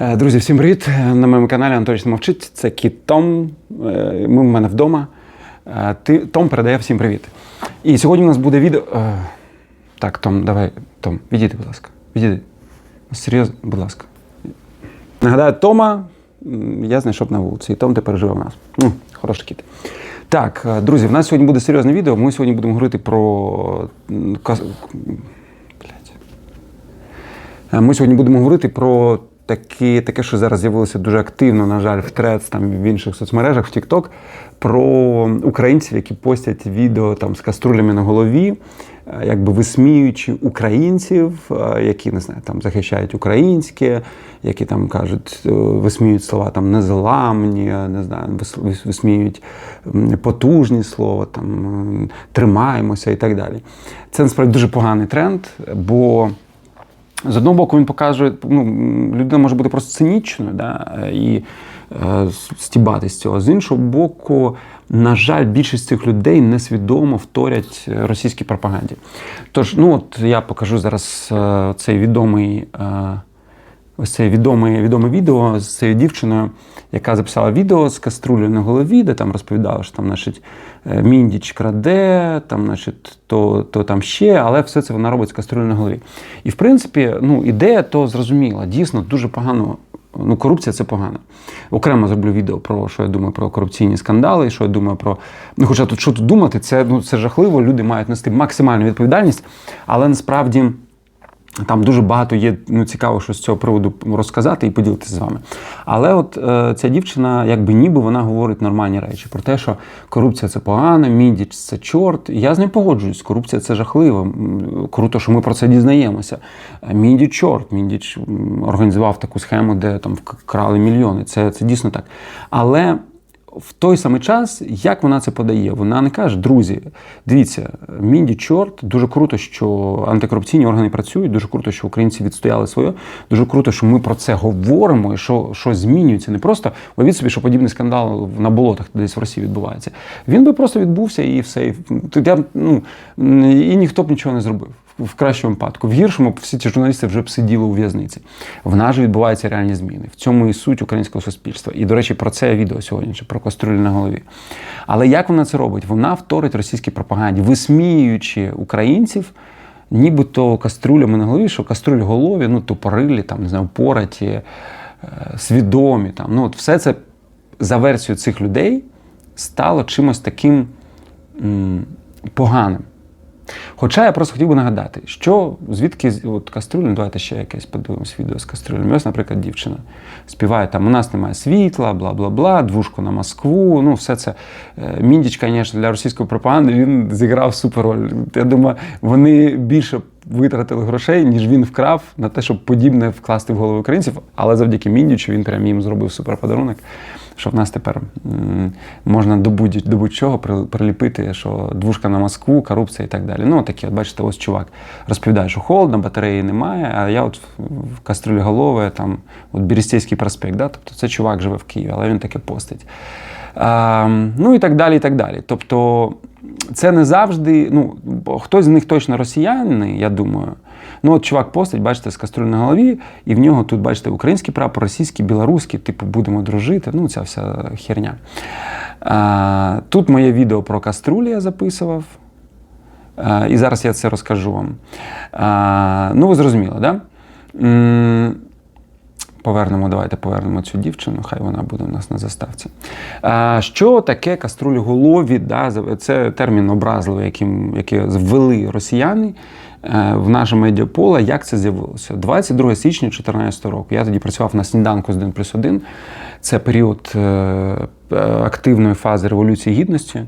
Е, Друзі, всім привіт! На моєму каналі Антон мовчить. Це кіт Том. Е, Ми в мене вдома. Е, Том передає всім привіт. І сьогодні у нас буде відео. е, Так, Том, давай, Том, відійди, будь ласка. Відійди. Серйозно, будь ласка. Нагадаю, Тома я знайшов на вулиці, і Том тепер живе в нас. М, Хороший кіт. Так, е, друзі, в нас сьогодні буде серйозне відео. Ми сьогодні будемо говорити про. Е, Ми сьогодні будемо говорити про такі, таке, що зараз з'явилося дуже активно, на жаль, в Threads, там в інших соцмережах, в TikTok, про українців, які постять відео там з каструлями на голові, е, якби висміюючи українців, е, які не знаю, там захищають українське, які там кажуть, е, висміюють слова там незламні, не знаю, вис- вис- висміюють потужні слова, там тримаємося і так далі. Це насправді дуже поганий тренд, бо. З одного боку, він показує, ну, людина може бути просто цинічною да, і е, стібати з цього. З іншого боку, на жаль, більшість цих людей несвідомо вторять російській пропаганді. Тож, ну от я покажу зараз е, цей відомий. Е, Ось це відоме, відоме відео з цією дівчиною, яка записала відео з каструлею на голові, де там розповідала, що там, значить, е, міндіч краде, там, значить, то, то там ще, але все це вона робить з каструлею на голові. І в принципі, ну, ідея то зрозуміла. Дійсно, дуже погано. Ну, корупція це погано. Окремо зроблю відео про що я думаю про корупційні скандали, що я думаю про. Ну, хоча тут що тут думати, це, ну, це жахливо, люди мають нести максимальну відповідальність, але насправді. Там дуже багато є ну, цікаво, що з цього приводу розказати і поділитися з вами. Але от е, ця дівчина, якби ніби вона говорить нормальні речі про те, що корупція це погано, міндіч це чорт. Я з ним погоджуюсь. Корупція це жахливо. Круто, що ми про це дізнаємося. Е, Міндіч чорт. Міндіч м, організував таку схему, де там вкрали мільйони. Це, це дійсно так. Але в той самий час, як вона це подає, вона не каже, друзі, дивіться, Мінді чорт, дуже круто, що антикорупційні органи працюють, дуже круто, що українці відстояли своє, дуже круто, що ми про це говоримо і що, що змінюється. Не просто уявіть собі, що подібний скандал на болотах десь в Росії відбувається. Він би просто відбувся і все. І, ну, і ніхто б нічого не зробив. В кращому випадку. В гіршому всі ці журналісти вже б сиділи у в'язниці. В нас же відбуваються реальні зміни. В цьому і суть українського суспільства. І, до речі, про це відео сьогодні, про каструлю на голові. Але як вона це робить? Вона вторить російській пропаганді, висміюючи українців, нібито каструлями на голові, що каструль голові, ну, тупорилі, там, не знаю, пораті, е, свідомі. Там. Ну, от все це за версією цих людей стало чимось таким м, поганим. Хоча я просто хотів би нагадати, що звідки от кастрюля, давайте ще якесь подивимось відео з кастрюлями. Ось, наприклад, дівчина співає там: у нас немає світла, бла бла бла, двушку на Москву. Ну, все це. Е, Міндіч, звісно, для російської пропаганди він зіграв супер роль. Я думаю, вони більше витратили грошей, ніж він вкрав на те, щоб подібне вкласти в голови українців. Але завдяки Міндічу він прям їм зробив супер подарунок. Що в нас тепер можна до будь- до будь-чого приліпити, що двушка на Москву, корупція і так далі. Ну, такі, от бачите, ось чувак розповідає, що холодно, батареї немає, а я от в кастрюлі голови, там, от Берестейський проспект, да? тобто це чувак живе в Києві, але він таке постить. А, ну і так далі, і так далі. Тобто це не завжди, ну, хтось з них точно росіяни, я думаю. Ну, от чувак постить, бачите, з каструлі на голові, і в нього тут, бачите, український прапор, російський, білоруський, типу, будемо дружити. Ну, ця вся херня. А, тут моє відео про каструлі я записував. А, і зараз я це розкажу вам. А, ну, ви зрозуміли, так? Да? Повернемо, давайте повернемо цю дівчину, хай вона буде у нас на заставці. Що таке каструлі голові? Да? Це термін образливий, яким, який ввели росіяни е, в наше медіаполе. Як це з'явилося? 22 січня 2014 року. Я тоді працював на сніданку з 1 плюс 1. Це період е, е, активної фази Революції Гідності.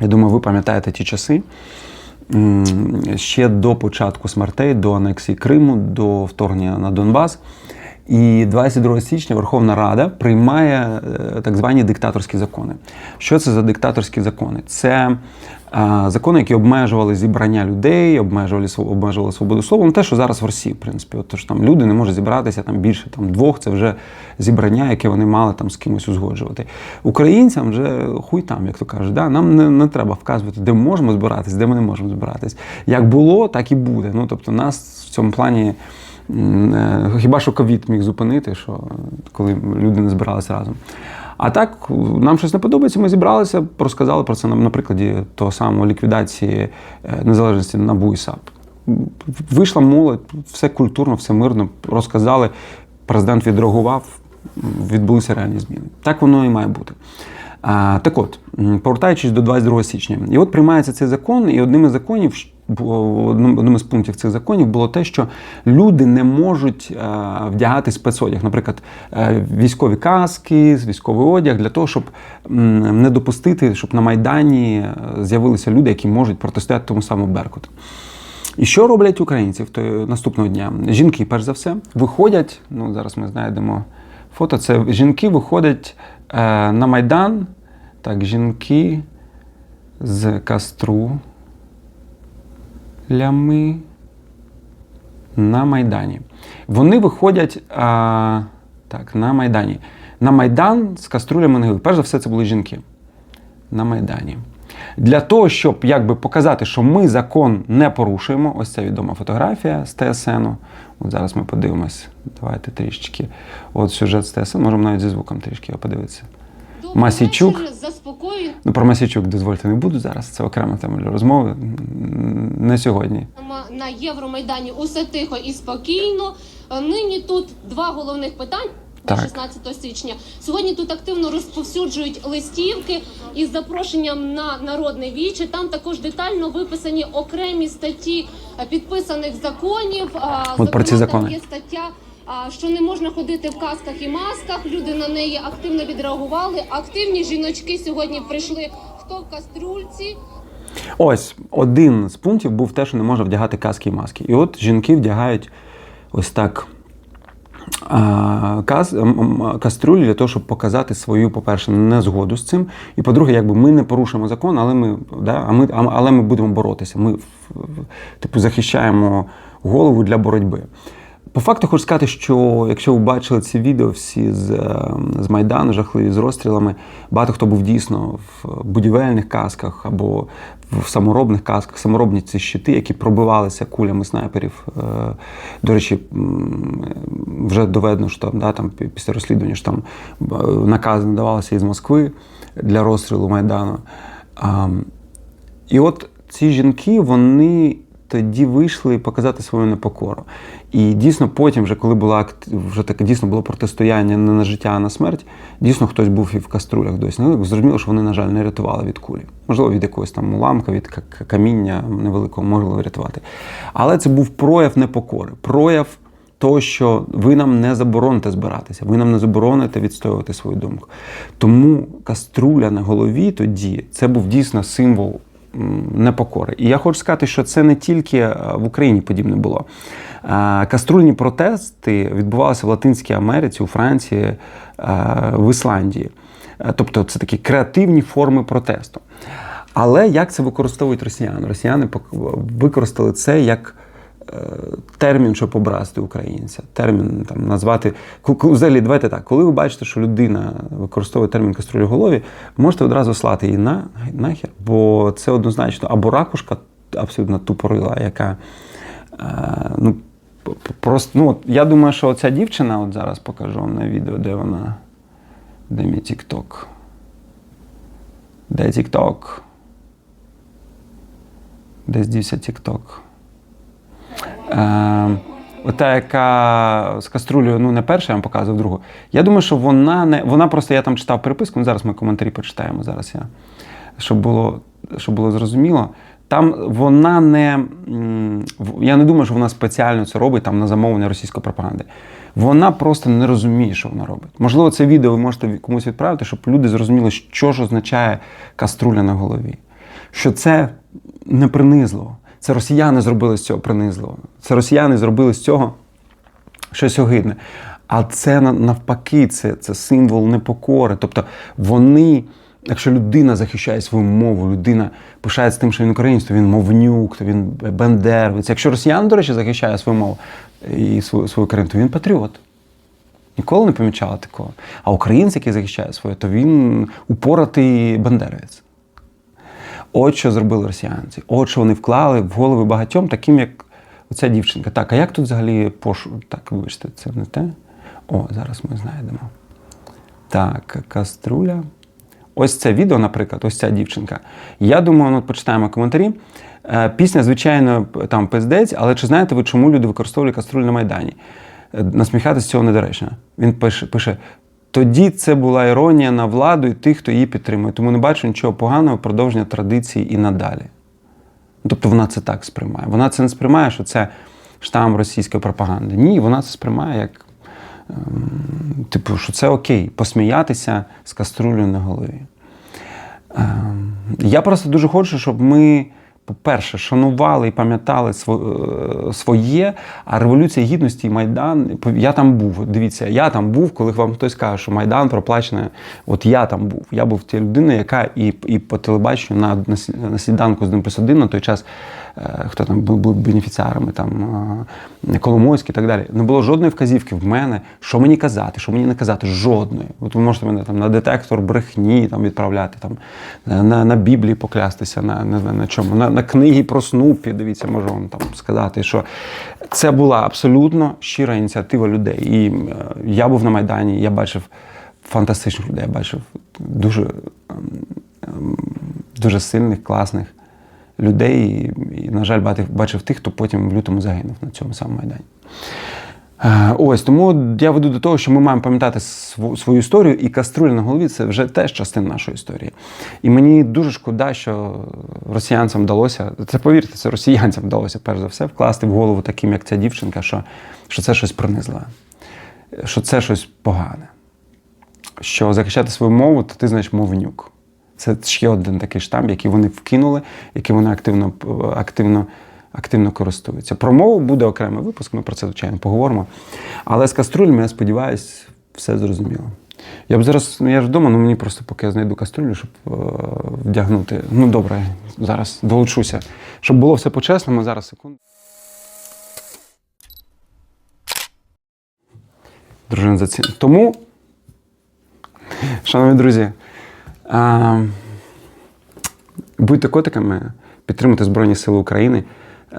Я думаю, ви пам'ятаєте ті часи. Ще до початку смертей, до анексії Криму, до вторгнення на Донбас. І 22 січня Верховна Рада приймає е, так звані диктаторські закони. Що це за диктаторські закони? Це е, закони, які обмежували зібрання людей, обмежували, обмежували свободу слова. Ну, те, що зараз в Росії, в принципі, от, то, що там люди не можуть зібратися там більше там, двох, це вже зібрання, яке вони мали там з кимось узгоджувати. Українцям вже хуй там, як то кажуть, да? нам не, не треба вказувати, де можемо збиратись, де ми не можемо збиратись. Як було, так і буде. Ну, тобто, нас в цьому плані Хіба що ковід міг зупинити, що коли люди не збиралися разом. А так, нам щось не подобається, ми зібралися, розказали про це на, на прикладі того самого ліквідації е, незалежності НАБУ і САП. Вийшла молодь, все культурно, все мирно, розказали. Президент відреагував, відбулися реальні зміни. Так воно і має бути. Так от, повертаючись до 22 січня, і от приймається цей закон, і одним із законів, одним із пунктів цих законів було те, що люди не можуть е, вдягати спецодяг, наприклад, е, військові каски, військовий одяг, для того, щоб не допустити, щоб на Майдані е, з'явилися люди, які можуть протистояти тому самому Беркуту. І що роблять українці наступного дня? Жінки, перш за все, виходять. Ну зараз ми знайдемо фото. Це жінки виходять на майдан. Так, жінки з каструлями на майдані. Вони виходять а, так, на майдані. На майдан з каструлями на Перш за все, це були жінки на Майдані. Для того, щоб якби показати, що ми закон не порушуємо, ось ця відома фотографія з ТСН. От зараз ми подивимось. Давайте трішечки. От сюжет з ТСН, можемо навіть зі звуком трішки його подивитися. Заспокоюємо Ну, про Масічук дозвольте не буду зараз. Це окрема тема для розмови. Не сьогодні. на Євромайдані усе тихо і спокійно. Е, Нині тут два головних питань. до Так. 16 січня сьогодні тут активно розповсюджують листівки із запрошенням на народне віче. Там також детально виписані окремі статті е, підписаних законів. А, От про ці закони. Там є стаття, що не можна ходити в касках і масках. Люди на неї активно відреагували. Активні жіночки сьогодні прийшли. Хто в каструльці, Ось один з пунктів був те, що не можна вдягати каски і маски. І от жінки вдягають ось так м- для того, щоб показати свою, по-перше, незгоду з цим. І по-друге, якби ми не порушуємо закон, але ми, да, а ми, але ми будемо боротися. Ми типу, захищаємо голову для боротьби. По факту хочу сказати, що якщо ви бачили ці відео всі з, е, з Майдану, жахливі з розстрілами, багато хто був дійсно в будівельних касках або в саморобних касках, саморобні ці щити, які пробивалися кулями снайперів. Е, До речі, вже доведено, що там, да, там після розслідування що там е, накази надавалися із Москви для розстрілу Майдану. І от ці жінки, вони тоді вийшли показати свою непокору. І дійсно потім, вже коли була вже таке дійсно було протистояння не на життя, а на смерть, дійсно хтось був і в каструлях досі. Ну, зрозуміло, що вони, на жаль, не рятували від кулі. Можливо, від якогось там уламка, від каміння невеликого могли врятувати. Але це був прояв непокори, прояв того, що ви нам не забороните збиратися, ви нам не забороните відстоювати свою думку. Тому каструля на голові тоді це був дійсно символ непокори. І я хочу сказати, що це не тільки е, в Україні подібне було. Каструльні протести відбувалися в Латинській Америці, у Франції, е, в Ісландії. Е, Тобто це такі креативні форми протесту. Але як це використовують росіяни? Росіяни використали це як е, термін, щоб образити українця. Термін там назвати. Взагалі, давайте так, коли ви бачите, що людина використовує термін каструлі голові, можете одразу слати її на нахер, бо це однозначно або ракушка абсолютно тупорила, яка. ну, Просто, ну, я думаю, що ця дівчина, от зараз покажу вам на відео, де вона. Де мій TikTok? Де TikTok? Десь дівся TikTok. Е, ота, яка з каструлею, ну не перша, я вам показував другу. Я думаю, що вона не. Вона просто я там читав переписку, ну зараз ми коментарі почитаємо. Зараз я. Щоб було, щоб було зрозуміло. Там вона не. Я не думаю, що вона спеціально це робить там на замовлення російської пропаганди. Вона просто не розуміє, що вона робить. Можливо, це відео ви можете комусь відправити, щоб люди зрозуміли, що ж означає каструля на голові. Що це не принизливо. Це росіяни зробили з цього принизливо. Це росіяни зробили з цього щось огидне. А це навпаки, це, це символ непокори. Тобто вони, якщо людина захищає свою мову, людина пишається тим, що він українець, то він мовнюк, то він бендеровець. Якщо росіян, до речі, захищає свою мову і свою, свою країну, то він патріот. Ніколи не помічала такого. А українець, який захищає своє, то він упоратий бандеровець. От що зробили росіянці. От що вони вклали в голови багатьом, таким як Оця дівчинка. Так, а як тут взагалі пошу? Так, вибачте, це не те. О, зараз ми знайдемо. Так, каструля. Ось це відео, наприклад, ось ця дівчинка. Я думаю, ну, почитаємо коментарі. Е, Пісня, звичайно, там пиздець, але чи знаєте ви, чому люди використовували каструлю на Майдані? Е, Насміхатися цього недоречно. Він пише, пише: тоді це була іронія на владу і тих, хто її підтримує. Тому не бачу нічого поганого продовження традиції і надалі. Тобто вона це так сприймає. Вона це не сприймає, що це штам російської пропаганди. Ні, вона це сприймає як, типу, що це окей, посміятися з каструлею на голові. Ем, Я просто дуже хочу, щоб ми, по-перше, шанували і пам'ятали е, своє, а Революція Гідності і Майдан. Я там був. Дивіться, я там був, коли вам хтось каже, що Майдан проплачений. От я там був. Я був тією людиною, яка і, і по телебаченню на, на, сніданку з ним плюс один на той час, хто там був, бенефіціарами, там е, Коломойський і так далі. Не було жодної вказівки в мене, що мені казати, що мені не казати. Жодної. От ви можете мене там на детектор брехні там відправляти, там на, на Біблії поклястися, на, на, на, на чому, на, на книги про Снупі. Дивіться, можу вам там сказати, що це була абсолютно щира ініціатива людей. І е, я був на Майдані, я бачив фантастичних людей, я бачив дуже, ем, ем, дуже сильних, класних людей. І, на жаль, бачив, тих, хто потім в лютому загинув на цьому самому Майдані. Е, Ось тому я веду до того, що ми маємо пам'ятати свою історію, і каструля на голові це вже теж частина нашої історії. І мені дуже шкода, що росіянцям вдалося, це повірте, це росіянцям вдалося перш за все вкласти в голову таким, як ця дівчинка, що, що це щось пронизливе, що це щось погане. Що захищати свою мову, то ти знаєш мовнюк. Це ще один такий штамп, який вони вкинули, який вони активно, активно, активно користуються. Про мову буде окремий випуск, ми про це, звичайно, поговоримо. Але з каструлями, я сподіваюся, все зрозуміло. Я б зараз, ну я ж вдома, ну мені просто поки я знайду каструлю, щоб е, вдягнути. Ну добре, зараз долучуся. Щоб було все по-чесному, зараз секунду. Дружина за Тому, шановні друзі, а, будьте котиками, підтримуйте Збройні Сили України, а,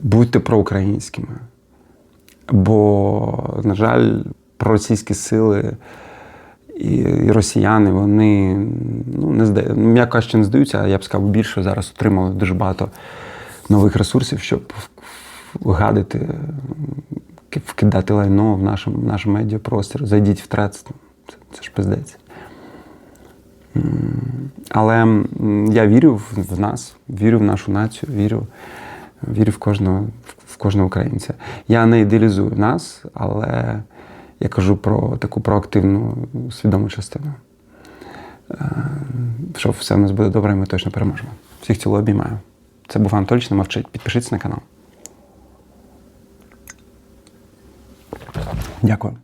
будьте проукраїнськими. Бо, на жаль, проросійські сили і, і росіяни, вони ну, не зда... ну, м'яко кажучи, не здаються, а я б сказав більше зараз отримали дуже багато нових ресурсів, щоб гадити, вкидати лайно в в наш медіапростір. Зайдіть в трец, це, це ж пиздець. Але я вірю в, нас, вірю в нашу націю, вірю, вірю в кожного, в кожного українця. Я не ідеалізую нас, але я кажу про таку проактивну свідому частину. Е, Що все в нас буде добре, і ми точно переможемо. Всіх цілу обіймаю. Це був Анатолій, не мовчить. Підпишіться на канал. Дякую.